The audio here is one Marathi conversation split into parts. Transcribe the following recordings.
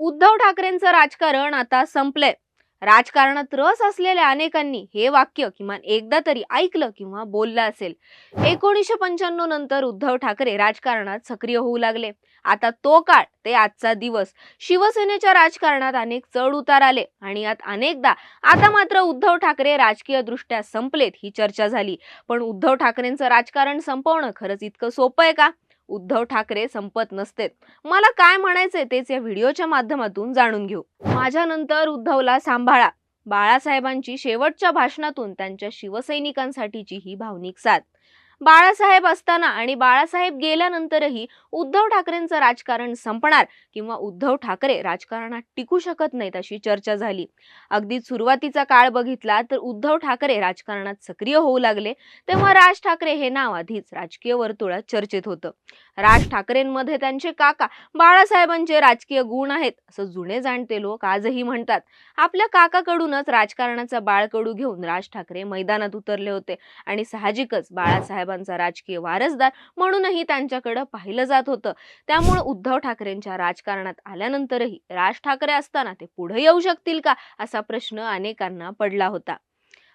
उद्धव ठाकरेंचं राजकारण आता संपलंय. राजकारणात रस असलेल्या अनेकांनी हे वाक्य किमान एकदा तरी ऐकलं किंवा बोललं असेल. एकोणीसशे पंच्याण्णव नंतर उद्धव ठाकरे राजकारणात सक्रिय होऊ लागले. आता तो काळ ते आजचा दिवस. शिवसेनेच्या राजकारणात अनेक चढ उतार आले आणि यात अनेकदा आता मात्र उद्धव ठाकरे राजकीय दृष्ट्या संपलेत ही चर्चा झाली. पण उद्धव ठाकरेंचं राजकारण संपवणं खरंच इतकं सोपं आहे का? उद्धव ठाकरे संपत नसतेत. मला काय म्हणायचंय तेच या व्हिडिओच्या माध्यमातून जाणून घेऊ. माझ्यानंतर उद्धवला सांभाळा. बाळासाहेबांची शेवटच्या भाषणातून त्यांच्या शिवसैनिकांसाठीची ही भावनिक साथ. बाळासाहेब असताना आणि बाळासाहेब गेल्यानंतरही उद्धव ठाकरेंचं राजकारण संपणार किंवा उद्धव ठाकरे राजकारणात टिकू शकत नाहीत अशी चर्चा झाली. अगदी सुरुवातीचा काळ बघितला तर उद्धव ठाकरे राजकारणात सक्रिय होऊ लागले तेव्हा राज ठाकरे हे नाव आधीच राजकीय वर्तुळात चर्चेत होतं. राज ठाकरेंमध्ये त्यांचे काका बाळासाहेबांचे राजकीय गुण आहेत असं जुने जाणते लोक आजही म्हणतात. आपल्या काकाकडूनच राजकारणाचा बाळकडू घेऊन राज ठाकरे मैदानात उतरले होते आणि साहजिकच बाळासाहेब बाळासाहेबांचा राजकीय वारसदार म्हणूनही त्यांच्याकडे पाहिलं जात होतं. त्यामुळे उद्धव ठाकरेंच्या राजकारणात आल्यानंतरही राज ठाकरे असताना ते पुढे येऊ शकतील का असा प्रश्न अनेकांना पडला होता.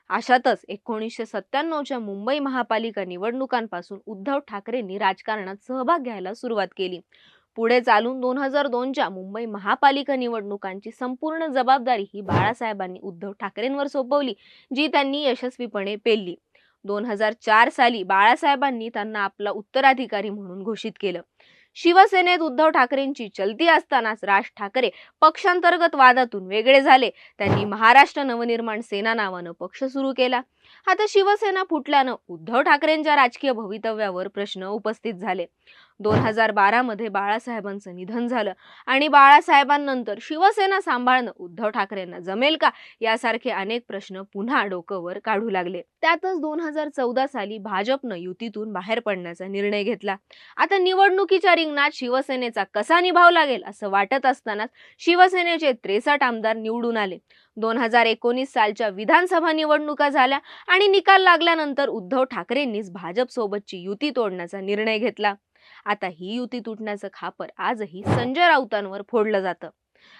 अशातच एकोणीसशे सत्त्याण्णवच्या मुंबई महापालिका निवडणुकांपासून उद्धव ठाकरेंनी राजकारणात सहभाग घ्यायला सुरुवात केली. पुढे चालून दोन हजार दोनच्या मुंबई महापालिका निवडणुकांची संपूर्ण जबाबदारी ही बाळासाहेबांनी उद्धव ठाकरेंवर सोपवली जी त्यांनी यशस्वीपणे पेलली. दोन हजार चार साली बाळासाहेबांनी त्यांना आपला उत्तराधिकारी म्हणून घोषित केलं. शिवसेनेत उद्धव ठाकरेंची चलती असतानाच राज ठाकरे पक्षांतर्गत वादातून वेगळे झाले. त्यांनी महाराष्ट्र नवनिर्माण सेना नावानं पक्ष सुरू केला. आता शिवसेना फुटल्यानं उद्धव ठाकरेंच्या राजकीय भवितव्यावर प्रश्न उपस्थित झाले. दोन हजार बारामध्ये बाळासाहेबांचं निधन झालं. आणि बाळासाहेबांनंतर शिवसेना सांभाळणं उद्धव ठाकरेंना जमेल का? यासारखे अनेक प्रश्न पुन्हा डोकंवर काढू लागले. त्यातच दोन हजार चौदा साली भाजपनं युतीतून बाहेर पडण्याचा निर्णय घेतला. आता निवडणुकीच्या रिंगणात शिवसेनेचा कसा निभाव लागेल असं वाटत असतानाच शिवसेनेचे त्रेसष्ट आमदार निवडून आले. दोन हजार एकोणीस सालच्या विधानसभा निवडणुका झाल्या आणि निकाल लागल्यानंतर उद्धव ठाकरेंनीच भाजपसोबतची युती तोडण्याचा निर्णय घेतला. आता ही युती तुटण्याचं खापर आजही संजय राऊतांवर फोडलं जातं.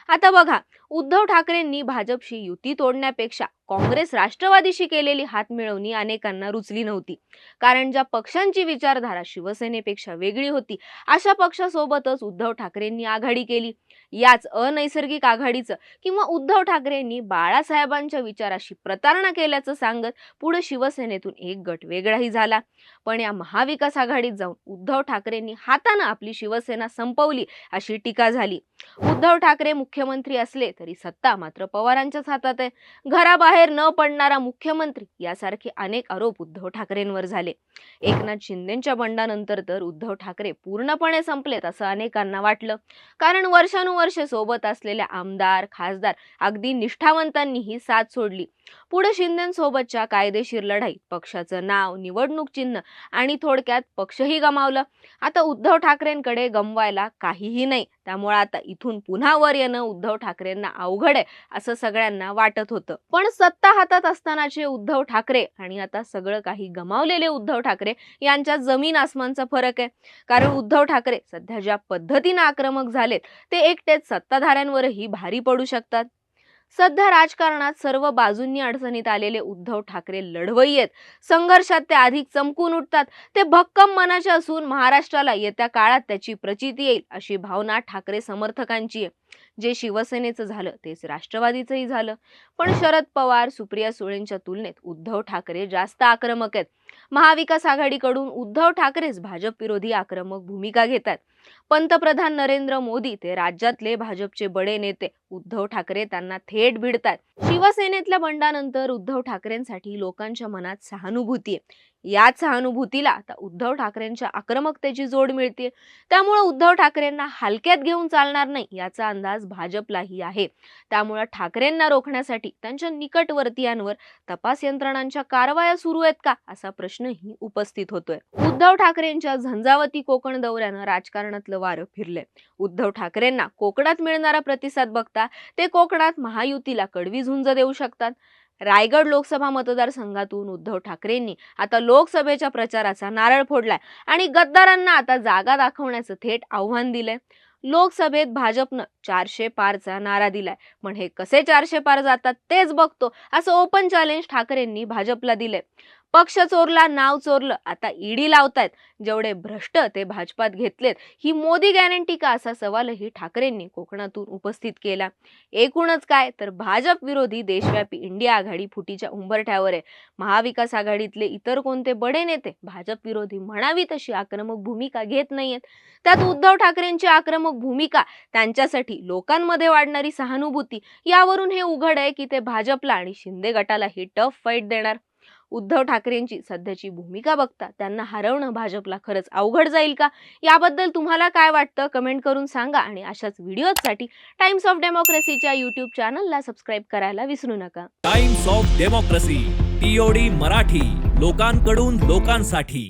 आता बघा उद्धव ठाकरेंनी भाजपशी युती तोडण्यापेक्षा काँग्रेस राष्ट्रवादीशी केलेली हातमिळवणी अनेकांना रुचली नव्हती. कारण ज्या पक्षांची विचारधारा शिवसेनेपेक्षा वेगळी होती अशा पक्षासोबतच उद्धव ठाकरेंनी आघाडी केली. याच अनैसर्गिक आघाडीचं किंवा उद्धव ठाकरेंनी बाळासाहेबांच्या विचाराशी प्रतारणा केल्याचं सांगत पुढे शिवसेनेतून एक गट वेगळाही झाला. पण या महाविकास आघाडीत जाऊन उद्धव ठाकरेंनी हातानं आपली शिवसेना संपवली अशी टीका झाली. उद्धव ठाकरे मुख्यमंत्री असले तरी सत्ता मात्र पवारांच्याच हातात आहे. घराबाहेर न पडणारा मुख्यमंत्री यासारखे अनेक आरोप उद्धव ठाकरेंवर झाले. एकनाथ शिंदेच्या बंडानंतर तर उद्धव ठाकरे पूर्णपणे संपलेत असं अनेकांना वाटलं. कारण वर्षानुवर्षे सोबत असलेल्या आमदार खासदार अगदी निष्ठावंतांनीही साथ सोडली. पुढे शिंदेसोबतच्या कायदेशीर लढाईत पक्षाचं नाव निवडणूक चिन्ह आणि थोडक्यात पक्षही गमावलं. आता उद्धव ठाकरेंकडे गमवायला काहीही नाही. त्यामुळे आता इथून पुन्हा वर येणं उद्धव ठाकरेंना अवघड आहे असं सगळ्यांना वाटत होतं. पण सत्ता हातात असतानाचे उद्धव ठाकरे आणि आता सगळं काही गमावलेले उद्धव ठाकरे यांच्या जमीन आसमानचा फरक आहे. कारण उद्धव ठाकरे सध्या ज्या पद्धतीनं आक्रमक झालेत ते एकटेच सत्ताधाऱ्यांवरही भारी पडू शकतात. सध्या राजकारणात सर्व बाजूंनी अडचणीत आलेले उद्धव ठाकरे लढवई आहेत. संघर्षात ते अधिक चमकून उठतात. ते भक्कम मनाचे असून महाराष्ट्राला येत्या काळात त्याची प्रचिती येईल अशी भावना ठाकरे समर्थकांची आहे. जे शिवसेनेचं झालं तेच राष्ट्रवादीचंही झालं. पण शरद पवार सुप्रिया सुळेंच्या तुलनेत उद्धव ठाकरे जास्त आक्रमक आहेत. महाविकास आघाडीकडून उद्धव ठाकरेच भाजप विरोधी आक्रमक भूमिका घेतात. पंतप्रधान नरेंद्र मोदी ते राज्यातले भाजपचे बडे नेते उद्धव ठाकरे त्यांना थेट भिडतात शिवसेनेतल्या बंडानंतर उद्धव ठाकरेंसाठी लोकांच्या मनात सहानुभूती आहे. याच सहानुभूतीला आता उद्धव ठाकरेंच्या आक्रमकतेची जोड मिळते त्यामुळे उद्धव ठाकरेंना हलक्यात घेऊन चालणार नाही याचा अंदाज भाजपलाही आहे. त्यामुळे ठाकरेंना रोखण्यासाठी त्यांच्या निकटवर्तीयांवर तपास यंत्रणांच्या कारवाया सुरू आहेत का असा प्रश्नही उपस्थित होतोय. उद्धव ठाकरेंच्या झंझावती कोकण दौऱ्यानं राजकारणातलं वारं फिरलंय. उद्धव ठाकरेंना कोकणात मिळणारा प्रतिसाद बघता ते कोकणात महायुतीला कडवी झुंज देऊ शकतात. रायगड लोकसभा मतदारसंघातून उद्धव ठाकरेंनी आता लोकसभेच्या प्रचाराचा नारळ फोडलाय आणि गद्दारांना आता जागा दाखवण्याचं थेट आव्हान दिलंय. लोकसभेत भाजपनं चारशे पारचा नारा दिलाय. पण हे कसे चारशे पार जातात तेच बघतो असं ओपन चॅलेंज ठाकरेंनी भाजपला दिलंय. पक्ष चोरला नाव चोरलं. आता ईडी लावतायत. जेवढे भ्रष्ट ते भाजपात घेतलेत ही मोदी गॅरंटी का असा सवालही ठाकरेंनी कोकणातून उपस्थित केला. एकूणच काय? तर भाजप विरोधी देशव्यापी इंडिया आघाडी फुटीच्या उंबरठ्यावर आहे. महाविकास आघाडीतले इतर कोणते बडे नेते भाजप विरोधी म्हणावी तशी आक्रमक भूमिका घेत नाहीयेत. त्यात उद्धव ठाकरेंची आक्रमक भूमिका त्यांच्यासाठी लोकांमध्ये वाढणारी सहानुभूती यावरून हे उघड आहे की ते भाजपला आणि शिंदे गटाला ही टफ फाईट देणार. उद्धव ठाकरेंची सध्याची भूमिका बघता त्यांना हरवणं भाजपला खरंच अवघड जाईल का? याबद्दल तुम्हाला काय वाटतं? कमेंट करून सांगा आणि अशाच व्हिडिओसाठी टाइम्स ऑफ डेमोक्रेसीच्या युट्यूब चॅनलला सबस्क्राईब करायला विसरू नका. Times of Democracy TOD Marathi लोकांकडून लोकांसाठी.